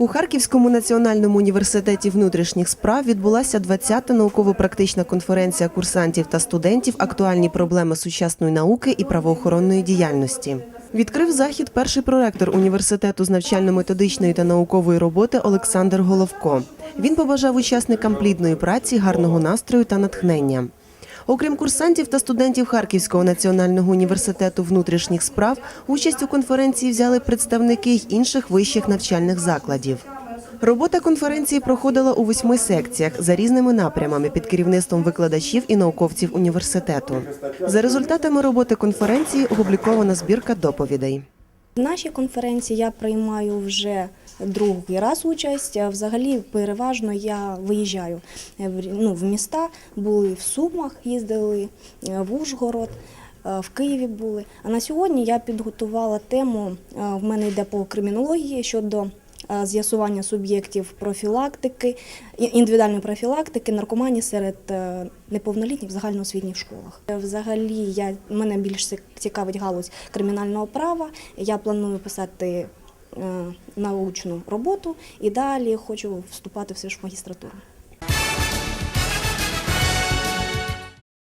У Харківському національному університеті внутрішніх справ відбулася 20-та науково-практична конференція курсантів та студентів Актуальні проблеми сучасної науки і правоохоронної діяльності. Відкрив захід перший проректор університету з навчально-методичної та наукової роботи Олександр Головко. Він побажав учасникам плідної праці, гарного настрою та натхнення. Окрім курсантів та студентів Харківського національного університету внутрішніх справ, участь у конференції взяли представники й інших вищих навчальних закладів. Робота конференції проходила у восьми секціях за різними напрямами під керівництвом викладачів і науковців університету. За результатами роботи конференції опублікована збірка доповідей. В нашій конференції я приймаю вже другий раз участь. Взагалі, переважно я виїжджаю е, в ну, в міста, були в Сумах, їздили е, в Ужгород. е, В Києві були. А на сьогодні я підготувала тему. В мене йде по кримінології щодо з'ясування суб'єктів профілактики, індивідуальної профілактики, наркоманії серед неповнолітніх в загальноосвітніх школах. Взагалі, я мене більш цікавить галузь кримінального права. Я планую писати научну роботу і далі хочу вступати все ж в магістратуру.